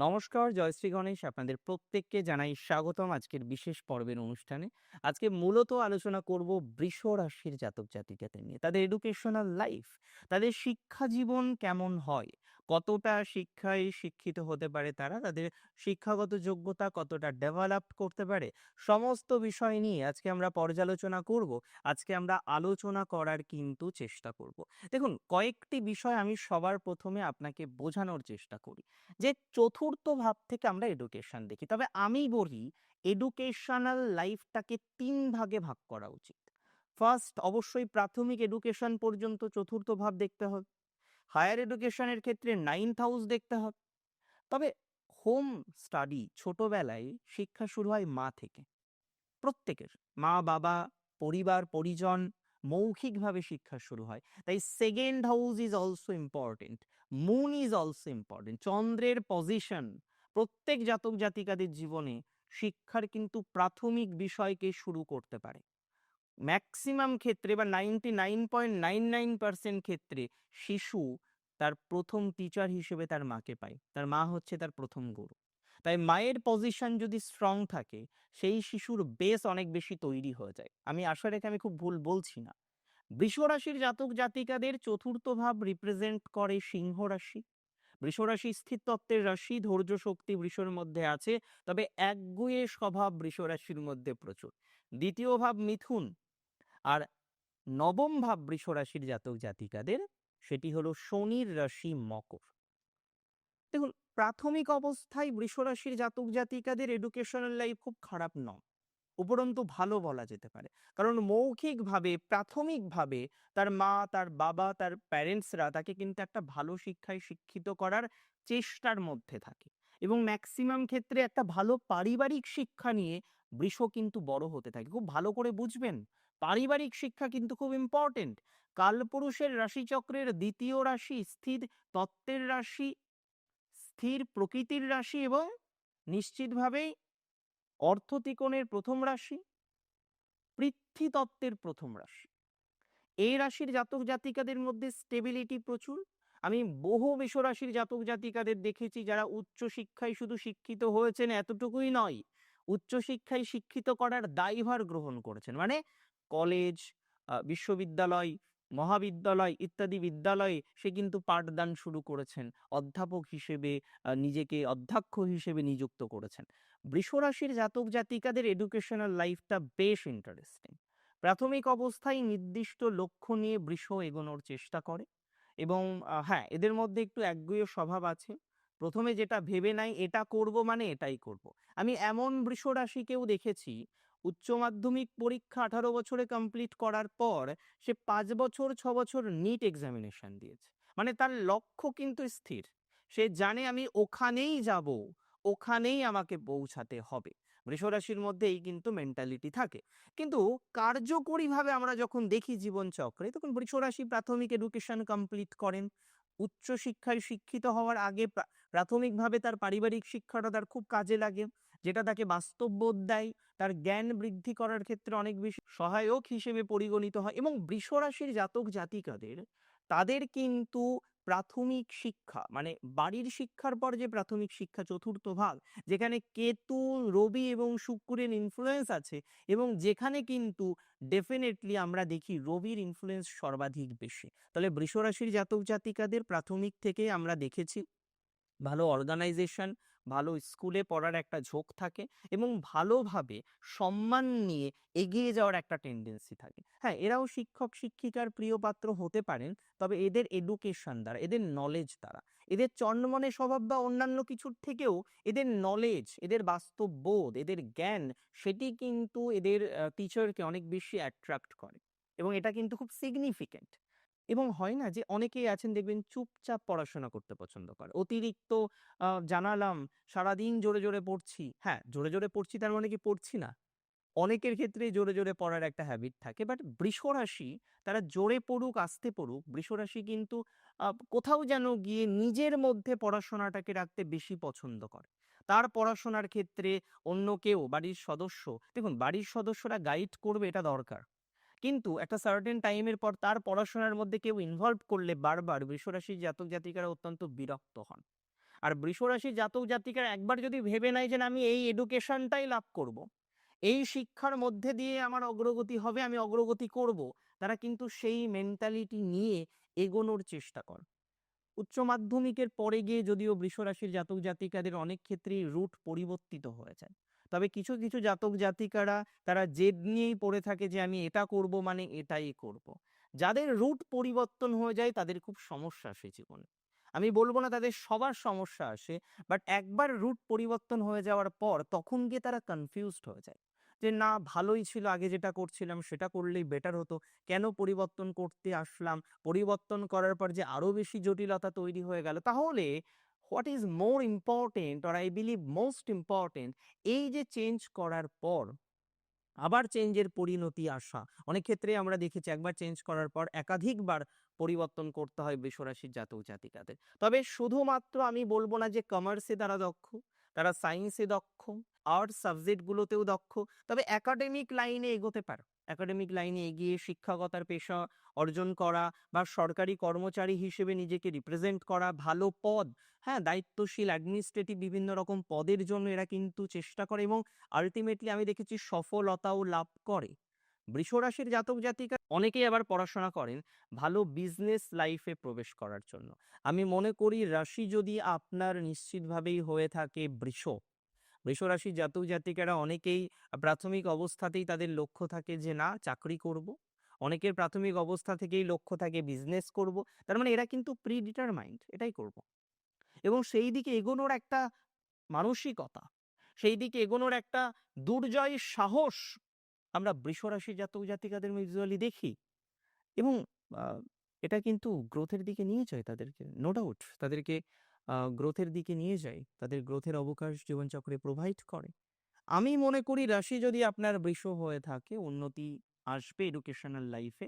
নমস্কার, জয়শ্রী গণেশ আপনাদের প্রত্যেককে জানাই স্বাগতম আজকের বিশেষ পর্বের অনুষ্ঠানে। আজকে মূলত আলোচনা করব বৃষ রাশির জাতক জাতিকাদের নিয়ে, তাদের এডুকেশনাল লাইফ তাদের শিক্ষা জীবন কেমন হয় কতটা শিক্ষায় শিক্ষিত হতে পারে তারা? তাদের শিক্ষাগত যোগ্যতা কতটা ডেভেলপ করতে পারে? সমস্ত বিষয় নিয়ে আজকে আমরা পর্যালোচনা করব। আজকে আমরা আলোচনা করার কিন্তু চেষ্টা করব। দেখুন, কয়েকটি বিষয় আমি সবার প্রথমে আপনাকে বোঝানোর চেষ্টা করি। যে চতুর্থ ভাব থেকে আমরা এডুকেশন দেখি। তবে আমি বলি এডুকেশনাল লাইফটাকে তিন ভাগে ভাগ করা উচিত। ফার্স্ট অবশ্যই প্রাথমিক এডুকেশন পর্যন্ত চতুর্থ ভাব দেখতে হবে। হায়ার এডুকেশনের ক্ষেত্রে নাইন্থ হাউস দেখতে হবে। তবে হোম স্টাডি ছোটবেলায় শিক্ষা শুরু হয় মা থেকে। প্রত্যেকের মা বাবা পরিবার, পরিজন মৌখিকভাবে শিক্ষা শুরু হয়। তাই second house is also important moon is also important চন্দ্রের পজিশন প্রত্যেক জাতক জাতিকাদের জীবনে শিক্ষার কিন্তু প্রাথমিক বিষয়কে শুরু করতে পারে। ম্যাক্সিমাম ক্ষেত্রে বা ninety nine point nine nine percent ক্ষেত্রে শিশু তার প্রথম টিচার হিসেবে তার মাকে পায়। তার মা হচ্ছে তার প্রথম গুরু। তাই মায়ের পজিশন যদি স্ট্রং থাকে, সেই শিশুর বেস অনেক বেশি তৈরি হয়ে যায়। আমি আশা রেখে আমি খুব ভুল বলছি না। বৃষ রাশির জাতক জাতিকাদের চতুর্থ ভাব রিপ্রেজেন্ট করে সিংহ রাশি। বৃষ রাশি স্থির তত্ত্বের রাশি, ধৈর্য শক্তি বৃষর মধ্যে আছে, তবে একগুয়ে স্বভাব বৃষ রাশির মধ্যে প্রচুর। দ্বিতীয় ভাব মিথুন। আর নবম ভাব বৃষ রাশির জাতক জাতিকাদের সেটি হলো শনির রাশি মকর। দেখুন, প্রাথমিক অবস্থায় বৃষ রাশির জাতক জাতিকাদের এডুকেশনাল লাইফ খুব খারাপ নয়। উপরন্তু ভালো বলা যেতে পারে। কারণ মৌখিকভাবে, প্রাথমিকভাবে তার মা, তার বাবা, তার প্যারেন্টসরা তাকে কিন্তু একটা ভালো শিক্ষায় শিক্ষিত করার চেষ্টার মধ্যে থাকে এবং ম্যাক্সিমাম ক্ষেত্রে একটা ভালো পারিবারিক শিক্ষা নিয়ে বৃষ কিন্তু বড় হতে থাকে। খুব ভালো করে বুঝবেন। পারিবারিক শিক্ষা কিন্তু খুব ইম্পর্টেন্ট কালপুরুষের রাশিচক্রের দ্বিতীয় রাশি স্থির, তত্ত্বের রাশি স্থির, প্রকৃতির রাশি এবং নিশ্চিতভাবেই অর্থতিকোণের প্রথম রাশি পৃথ্বী তত্ত্বের প্রথম রাশি। এই রাশির জাতক জাতিকাদের মধ্যে স্টেবিলিটি প্রচুর। আমি বহু বিষ রাশির জাতক জাতিকাদের দেখেছি যারা উচ্চ শিক্ষায় শুধু শিক্ষিত হয়েছেন এতটুকুই নয় উচ্চ শিক্ষায় শিক্ষিত করার দায়ভার গ্রহণ করেছেন। মানে কলেজ বিশ্ববিদ্যালয়, মহাবিদ্যালয় ইত্যাদি বিদ্যালয়ে সে কিন্তু পাঠদান শুরু করেছেন। অধ্যাপক হিসেবে নিজেকে অধ্যক্ষ হিসেবে নিযুক্ত করেছেন। বৃষরাশির জাতক জাতিকাদের এডুকেশনাল লাইফটা বেশ ইন্টারেস্টিং প্রাথমিক অবস্থায় নির্দিষ্ট লক্ষ্য নিয়ে বৃষ এগোনোর চেষ্টা করে এবং হ্যাঁ এদের মধ্যে একটু একগুয়ে স্বভাব আছে। প্রথমে যেটা ভেবে নাই, এটা করব মানে এটাই করব। আমি এমন বৃষ রাশিকেও দেখেছি উচ্চ মাধ্যমিক পরীক্ষা আঠারো বছরে কমপ্লিট করার পর সে পাঁচ বছর, ছ বছর নিট এক্সামিনেশন দিয়েছে। মানে তার লক্ষ্য কিন্তু স্থির। সে জানে আমি ওখানেই যাব, ওখানেই আমাকে পৌঁছাতে হবে। বৃষরাশির মধ্যে এই কিন্তু মেন্টালিটি থাকে। কিন্তু কার্যকরীভাবে আমরা যখন দেখি জীবন চক্রে তখন বৃষরাশি প্রাথমিক এডুকেশন কমপ্লিট করেন। উচ্চ শিক্ষায় শিক্ষিত হওয়ার আগে প্রাথমিকভাবে তার পারিবারিক শিক্ষাটা তার খুব কাজে লাগে। যেটা তাকে বাস্তববোধ দেয় তার জ্ঞান বৃদ্ধি করার ক্ষেত্রে অনেক বেশি সহায়ক হিসেবে পরিগণিত হয় এবং বৃষরাশির জাতক জাতিকাদের, তাদের কিন্তু প্রাথমিক শিক্ষা মানে বাড়ির শিক্ষার পর যে প্রাথমিক শিক্ষা চতুর্থ ভাগ, যেখানে কেতু, রবি এবং শুক্রের ইনফ্লুয়েন্স আছে এবং যেখানে কিন্তু ডেফিনেটলি আমরা দেখি রবির ইনফ্লুয়েন্স সর্বাধিক বেশি। তাহলে বৃষরাশির জাতক জাতিকাদের প্রাথমিক থেকে আমরা দেখেছি ভালো অর্গানাইজেশন ভালো স্কুলে পড়ার একটা ঝোঁক থাকে এবং ভালোভাবে সম্মান নিয়ে এগিয়ে যাওয়ার একটা টেন্ডেন্সি থাকে। হ্যাঁ এরাও শিক্ষক, শিক্ষিকার প্রিয় পাত্র হতে পারেন, তবে এদের এডুকেশন দ্বারা, এদের নলেজ দ্বারা, এদের চন্মনে স্বভাব বা অন্যান্য কিছুর থেকেও এদের নলেজ এদের বাস্তব বোধ এদের জ্ঞান, সেটি কিন্তু এদের টিচারকে অনেক বেশি অ্যাট্রাক্ট করে এবং এটা কিন্তু খুব সিগনিফিক্যান্ট এবং হয় না যে অনেকেই আছেন দেখবেন চুপচাপ পড়াশোনা করতে পছন্দ করে। অতিরিক্ত জানালাম, সারাদিন জোরে জোরে পড়ছি। হ্যাঁ জোরে জোরে পড়ছি তার মানে কি পড়ছি না। অনেকের ক্ষেত্রে জোরে জোরে পড়ার একটা হ্যাবিট থাকে। বাট বৃষরাশি তারা জোরে পড়ুক, আসতে পড়ুক, বৃষরাশি কিন্তু কোথাও যেন গিয়ে নিজের মধ্যে পড়াশোনাটাকে রাখতে বেশি পছন্দ করে। তার পড়াশোনার ক্ষেত্রে অন্য কেউ, বাড়ির সদস্য, দেখুন বাড়ির সদস্যরা গাইড করবে এটা দরকার। কিন্তু একটা সার্টেন টাইমের পর তার পড়াশোনার মধ্যে কেউ ইনভলভ করলে বারবার বৃষরাশির জাতক জাতিকারা অত্যন্ত বিরক্ত হন আর বৃষরাশির জাতক জাতিকার একবার যদি ভেবে নেয় যে আমি এই এডুকেশনটাই লাভ করব। এই শিক্ষার মধ্যে দিয়ে আমার অগ্রগতি হবে, আমি অগ্রগতি করব। তারা কিন্তু সেই মেন্টালিটি নিয়ে এগোনোর চেষ্টা করে। উচ্চ মাধ্যমিকের পরে গিয়ে যদিও বৃষরাশির জাতক জাতিকাদের অনেক ক্ষেত্রেই রুট পরিবর্তিত হয়ে যায়। তবে কিছু, কিছু জাতক জাতিকারা তারা জেদ নিয়েই পড়ে থাকে যে আমি এটা করব মানে এটাই করব। যাদের রুট পরিবর্তন হয়ে যায় তাদের খুব সমস্যা আসে জীবনে। আমি বলব না তাদের সবার সমস্যা আসে, বাট একবার রুট পরিবর্তন হয়ে যাওয়ার পর তখন গিয়ে তারা কনফিউজড হয়ে যায়। যে না ভালোই ছিল আগে যেটা করছিলাম সেটা করলেই বেটার হতো। কেন পরিবর্তন করতে আসলাম? পরিবর্তন করার পর যে আরও বেশি জটিলতা তৈরি হয়ে গেল। তাহলে what is more important or I believe most important এই যে চেঞ্জ করার পর আবার চেঞ্জের পরিণতি আসা। অনেক ক্ষেত্রে আমরা দেখেছি একবার চেঞ্জ করার পর একাধিকবার পরিবর্তন করতে হয় বৃষরাশির জাতক জাতিকাদের। তবে শুধুমাত্র আমি বলব না যে কমার্সে তারা দক্ষ, তারা সায়েন্সে দক্ষ, আর্টস সাবজেক্ট গুলোতেও দক্ষ। তবে একাডেমিক লাইনে এগোতে পারো। একাডেমিক লাইনে এগিয়ে শিক্ষকতার পেশা অর্জন করা বা সরকারি কর্মচারী হিসেবে নিজেকে রিপ্রেজেন্ট করা, ভালো পদ, হ্যাঁ দায়িত্বশীল অ্যাডমিনিস্ট্রেটিভ বিভিন্ন রকম পদের জন্য এরা কিন্তু চেষ্টা করে এবং আল্টিমেটলি আমি দেখেছি সফলতাও লাভ করে। বৃষরাশির জাতক জাতিকা অনেকেই আবার পড়াশোনা করেন ভালো বিজনেস লাইফে প্রবেশ করার জন্য। আমি মনে করি রাশি যদি আপনার নিশ্চিতভাবেই হয়ে থাকে বৃষ, বৃষরাশির জাতক জাতিকারা অনেকেই প্রাথমিক অবস্থাতেই তাদের লক্ষ্য থাকে যে না চাকরি করব। অনেকের প্রাথমিক অবস্থা থেকেই লক্ষ্য থাকে বিজনেস করব। তার মানে এরা কিন্তু প্রি ডিটারমাইন্ড এটাই করব। এবং সেই দিকে এগোনোর একটা মানসিকতা, সেই দিকে এগোনোর একটা দুর্জয় সাহস আমরা বৃষরাশির জাতক জাতিকাদের ইউজুয়ালি দেখি। এবং এটা কিন্তু গ্রোথের দিকে নিয়ে যায় তাদেরকে। নো ডাউট তাদেরকে গ্রোথের দিকে নিয়ে যায়। তাদের গ্রোথের অবকাশ জীবনচক্রে প্রোভাইড করে। আমি মনে করি রাশি যদি আপনার বৃষ হয়ে থাকে উন্নতি আসবে এডুকেশনাল লাইফে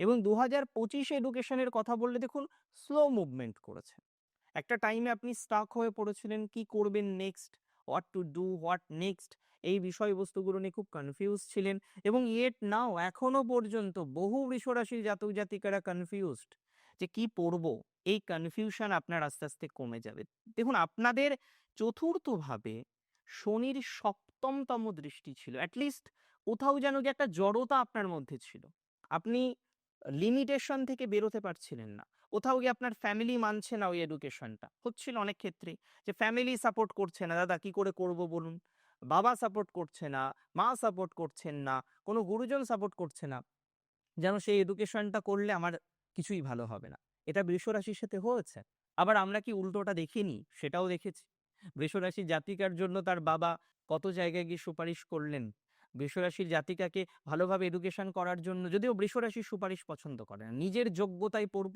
এবং ২০২৫ এডুকেশনের কথা বললে দেখুন স্লো মুভমেন্ট করেছে। একটা টাইমে আপনি স্টাক হয়ে পড়েছিলেন কি করবেন next, what to do, what next এই বিষয়বস্তুগুলো নিয়ে খুব কনফিউজ ছিলেন এবং ইয়েট নাও এখনও পর্যন্ত বহু বৃষরাশির জাতক জাতিকারা কনফিউজড যে কি পড়ব? এই কনফিউশন আপনার আস্তে, আস্তে কমে যাবে। দেখুন আপনাদের চতুর্থভাবে শনির সপ্তমতম দৃষ্টি ছিল। এট লিস্ট কোথাও যেন কি একটা জড়তা আপনার মধ্যে ছিল। আপনি লিমিটেশন থেকে বেরোতে পারছিলেন না। কোথাও গিয়ে আপনার ফ্যামিলি মানছে না ওই এডুকেশনটা। হচ্ছিল অনেক ক্ষেত্রেই যে ফ্যামিলি সাপোর্ট করছে না। দাদা কি করে করব বলুন? বাবা সাপোর্ট করছে না, মা সাপোর্ট করছেন না, কোনো গুরুজন সাপোর্ট করছে না। যেন সেই এডুকেশনটা করলে আমার কিছুই ভালো হবে না। এটা বৃষরাশির সাথে হয়েছে। আবার আমরা কি উল্টোটা দেখিনি? সেটাও দেখেছি। বৃষরাশির জাতিকার জন্য তার বাবা কত জায়গায় গিয়ে সুপারিশ করলেন। বৃষরাশির জাতিকাকে ভালোভাবে এডুকেশন করার জন্য যদিও বৃষরাশির সুপারিশ পছন্দ করে না। নিজের যোগ্যতায় পড়ব,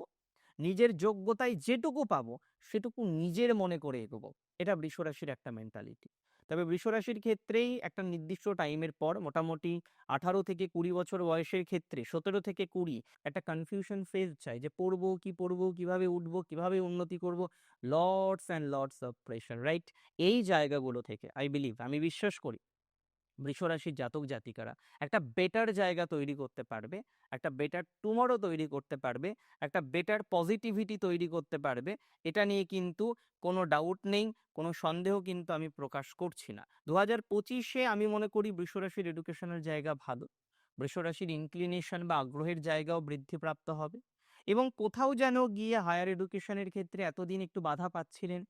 নিজের যোগ্যতায় যেটুকু পাবো সেটুকু নিজের মনে করে এগোবো। এটা বৃষরাশির একটা মেন্টালিটি। তবে বৃষরাশির ক্ষেত্রেই একটা নির্দিষ্ট টাইমের পর মোটামুটি ১৮ থেকে ২০ বছর বয়সের ক্ষেত্রে ১৭ থেকে ২০ একটা কনফিউশন ফেজ চাই যে পড়ব, কি পড়ব, কীভাবে উঠবো, কীভাবে উন্নতি করব। Lots and lots of pressure right? এই জায়গাগুলো থেকে আই বিলিভ আমি বিশ্বাস করি বৃষরাশির জাতক জাতিকারা একটা বেটার জায়গা তৈরি করতে পারবে, একটা বেটার টুমরো তৈরি করতে পারবে, একটা বেটার পজিটিভিটি তৈরি করতে পারবে। এটা নিয়ে কিন্তু কোনো ডাউট নেই, কোনো সন্দেহ কিন্তু আমি প্রকাশ করছি না। দু হাজার পঁচিশে আমি মনে করি বৃষরাশির এডুকেশনের জায়গা ভালো। বৃষরাশির ইনক্লিনেশন বা আগ্রহের জায়গাও বৃদ্ধিপ্রাপ্ত হবে এবং কোথাও যেন গিয়ে হায়ার এডুকেশনের ক্ষেত্রে এতদিন একটু বাধা পাচ্ছিলেন।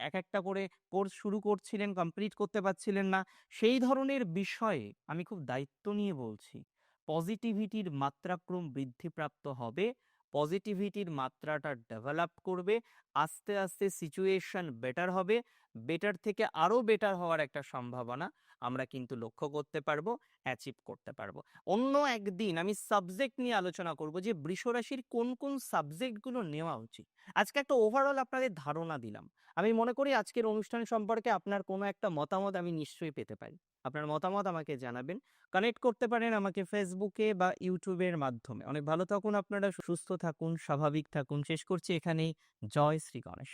এক একটা করে কোর্স শুরু করছিলেন, কমপ্লিট করতে পারছিলেন না। সেই ধরনের বিষয়ে আমি খুব দায়িত্ব নিয়ে বলছি। পজিটিভিটির মাত্রাক্রম বৃদ্ধিপ্রাপ্ত হবে। পজিটিভিটির মাত্রাটা ডেভেলপ করবে। আস্তে, আস্তে সিচুয়েশন বেটার হবে। বেটার থেকে আরও বেটার হওয়ার একটা সম্ভাবনা আমরা কিন্তু লক্ষ্য করতে পারব, অ্যাচিভ করতে পারব। অন্য একদিন আমি সাবজেক্ট নিয়ে আলোচনা করব যে বৃষরাশির কোন, কোন সাবজেক্টগুলো নেওয়া উচিত। আজকে একটা ওভারঅল আপনাদের ধারণা দিলাম। আমি মনে করি আজকের অনুষ্ঠান সম্পর্কে আপনার কোনো একটা মতামত আমি নিশ্চয়ই পেতে পারি। আপনার মতামত আমাকে জানাবেন। কানেক্ট করতে পারেন আমাকে ফেসবুকে বা ইউটিউবের মাধ্যমে। অনেক ভালো থাকুন আপনারা, সুস্থ থাকুন, স্বাভাবিক থাকুন। শেষ করছি এখানে জয় শ্রী গণেশ।